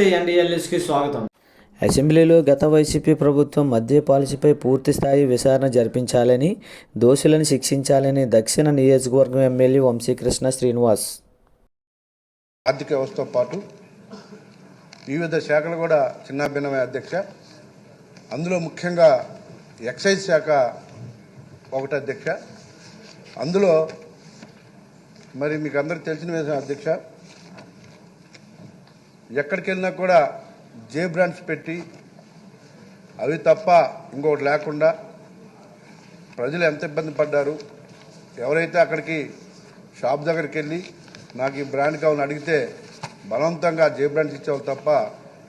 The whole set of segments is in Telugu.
నమస్తే ఎన్డీఎల్ఎస్కి స్వాగతం. అసెంబ్లీలో గత వైసీపీ ప్రభుత్వం మద్య పాలసీపై పూర్తి స్థాయి విచారణ జరిపించాలని దోషులను శిక్షించాలని దక్షిణ నియోజకవర్గం ఎమ్మెల్యే వంశీకృష్ణ శ్రీనివాస్. ఆర్థిక వ్యవస్థతో పాటు వివిధ శాఖలు కూడా చిన్నాభిన్నమే అధ్యక్ష. అందులో ముఖ్యంగా ఎక్సైజ్ శాఖ ఒకటి అధ్యక్ష. అందులో మరి మీకు అందరికి తెలిసిన విషయం అధ్యక్ష ఎక్కడికి వెళ్ళినా కూడా జే బ్రాండ్స్ పెట్టి అవి తప్ప ఇంకొకటి లేకుండా ప్రజలు ఎంత ఇబ్బంది పడ్డారు ఎవరైతే అక్కడికి షాప్ దగ్గరికి వెళ్ళి నాకు ఈ బ్రాండ్ కావాలని అడిగితే బలవంతంగా జే బ్రాండ్స్ ఇచ్చేవాళ్ళు తప్ప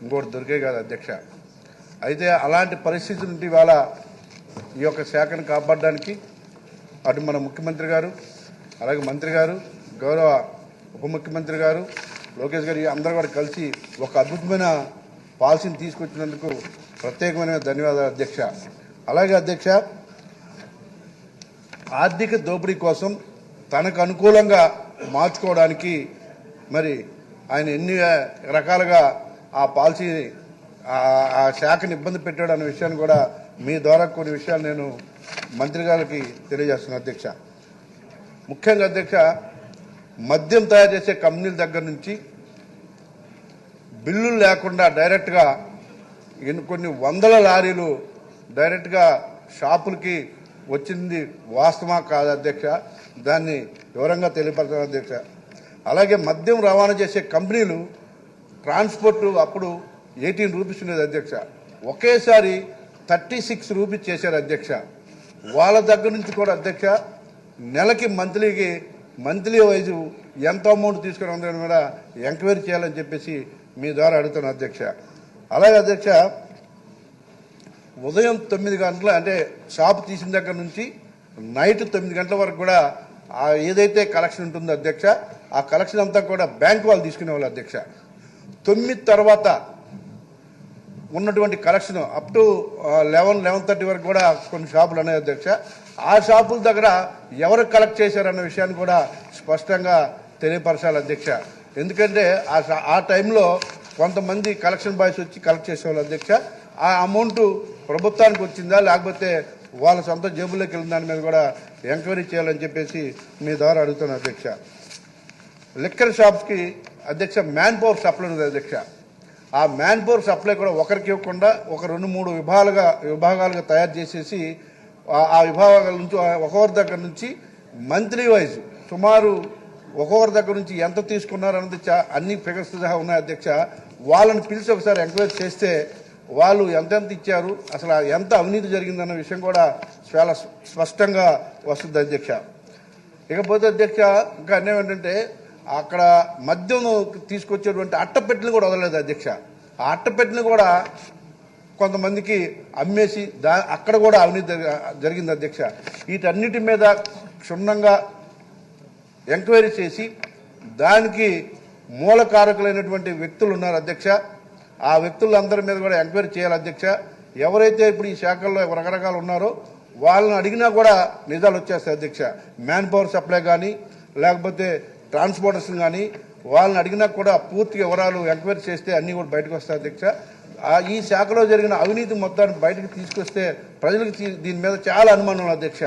ఇంకోటి దొరికే కాదు అధ్యక్ష. అయితే అలాంటి పరిస్థితి నుండి ఇవాళ ఈ యొక్క శాఖను కాపాడడానికి అటు మన ముఖ్యమంత్రి గారు అలాగే మంత్రి గారు గౌరవ ఉప ముఖ్యమంత్రి గారు లోకేష్ గారు అందరూ కూడా కలిసి ఒక అద్భుతమైన పాలసీని తీసుకొచ్చినందుకు ప్రత్యేకమైన ధన్యవాదాలు అధ్యక్ష. అలాగే అధ్యక్ష ఆర్థిక దోపిడీ కోసం తనకు అనుకూలంగా మార్చుకోవడానికి మరి ఆయన ఎన్ని రకాలుగా ఆ పాలసీని ఆ- ఆ శాఖను ఇబ్బంది పెట్టాడు అనే విషయాన్ని కూడా మీ ద్వారా కొన్ని విషయాలు నేను మంత్రి గారికి తెలియజేస్తున్నాను అధ్యక్ష. ముఖ్యంగా అధ్యక్ష మద్యం తయారు చేసే కంపెనీల దగ్గర నుంచి బిల్లులు లేకుండా డైరెక్ట్గా ఎన్ని కొన్ని వందల లారీలు డైరెక్ట్గా షాపులకి వచ్చింది వాస్తవా కాదు అధ్యక్ష? దాన్ని వివరంగా తెలియపరచాలి అధ్యక్ష. అలాగే మద్యం రవాణా చేసే కంపెనీలు ట్రాన్స్పోర్ట్ అప్పుడు ఎయిటీన్ రూపీస్ ఉండేది అధ్యక్ష. ఒకేసారి థర్టీ సిక్స్ రూపీస్ చేశారు అధ్యక్ష. వాళ్ళ దగ్గర నుంచి కూడా అధ్యక్ష నెలకి మంత్లీకి మంత్లీ వైజు ఎంత అమౌంట్ తీసుకుని ఉందని కూడా ఎంక్వైరీ చేయాలని చెప్పేసి మీ ద్వారా అడుగుతున్నాను అధ్యక్ష. అలాగే అధ్యక్ష ఉదయం తొమ్మిది గంటల అంటే షాప్ తీసిన దగ్గర నుంచి నైట్ తొమ్మిది గంటల వరకు కూడా ఆ ఏదైతే కలెక్షన్ ఉంటుందో అధ్యక్ష ఆ కలెక్షన్ అంతా కూడా బ్యాంక్ వాళ్ళు తీసుకునేవాళ్ళు అధ్యక్ష. తొమ్మిది తర్వాత ఉన్నటువంటి collection up to eleven eleven thirty వరకు కూడా కొన్ని షాపులు ఉన్నాయి అధ్యక్ష. ఆ షాపుల దగ్గర ఎవరు కలెక్ట్ చేశారన్న విషయాన్ని కూడా స్పష్టంగా తెలియపరచాలి అధ్యక్ష. ఎందుకంటే ఆ ఆ టైంలో కొంతమంది కలెక్షన్ బాయ్స్ వచ్చి కలెక్ట్ చేసేవాళ్ళు అధ్యక్ష. ఆ అమౌంట్ ప్రభుత్వానికి వచ్చిందా లేకపోతే వాళ్ళ సొంత జేబుల్లోకి వెళ్ళిన దాని మీద కూడా ఎంక్వైరీ చేయాలని చెప్పేసి మీ ద్వారా అడుగుతున్నాను అధ్యక్ష. లిక్కర్ షాప్స్కి అధ్యక్ష మ్యాన్ పవర్ సప్లై ఉంది అధ్యక్ష. ఆ మ్యాన్ పవర్ సప్లై కూడా ఒకరికి ఇవ్వకుండా ఒక రెండు మూడు విభాగాలుగా విభాగాలుగా తయారు చేసేసి ఆ- విభాగాల నుంచి ఒక్కొక్కరి దగ్గర నుంచి మంత్లీ వైజ్ సుమారు ఒక్కొక్కరి దగ్గర నుంచి ఎంత తీసుకున్నారు అన్నది అన్ని ఫిగర్స్ సహా ఉన్నాయి అధ్యక్ష. వాళ్ళని పిలిచి ఒకసారి ఎంక్వైరీ చేస్తే వాళ్ళు ఎంతెంత ఇచ్చారు అసలు ఎంత అవినీతి జరిగిందన్న విషయం కూడా చాలా స్పష్టంగా వస్తుంది అధ్యక్ష. ఇకపోతే అధ్యక్ష ఇంకా అన్నం ఏంటంటే అక్కడ మద్యం తీసుకొచ్చేటువంటి అట్టపెట్టెలు కూడా వదలలేదు అధ్యక్ష. ఆ అట్టపెట్టెలు కూడా కొంతమందికి అమ్మేసి దా అక్కడ కూడా అవినీతి జరిగింది అధ్యక్ష. వీటన్నిటి మీద క్షుణ్ణంగా ఎంక్వైరీ చేసి దానికి మూలకారకులైనటువంటి వ్యక్తులు ఉన్నారు అధ్యక్ష. ఆ వ్యక్తులందరి మీద కూడా ఎంక్వైరీ చేయాలి అధ్యక్ష. ఎవరైతే ఇప్పుడు ఈ శాఖల్లో రకరకాలు ఉన్నారో వాళ్ళని అడిగినా కూడా నిజాలు వచ్చేస్తాయి అధ్యక్ష. మ్యాన్ పవర్ సప్లై కానీ లేకపోతే ట్రాన్స్పోర్టర్స్ కానీ వాళ్ళని అడిగినా కూడా పూర్తి వివరాలు ఎంక్వైరీ చేస్తే అన్నీ కూడా బయటకు వస్తాయి అధ్యక్ష. ఆ ఈ శాఖలో జరిగిన అవినీతి మొత్తాన్ని బయటకు తీసుకొస్తే ప్రజలకు దీని మీద చాలా అనుమానం అధ్యక్ష.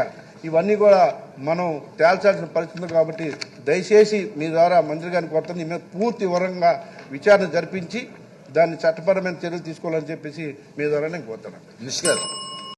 ఇవన్నీ కూడా మనం తేల్చాల్సిన పరిస్థితి కాబట్టి దయచేసి మీ ద్వారా మంత్రి గారిని కొత్త మీ మీద పూర్తి వివరంగా విచారణ జరిపించి దాన్ని చట్టపరమైన చర్యలు తీసుకోవాలని చెప్పేసి మీ ద్వారా నేను కోరుతున్నాను. గారు.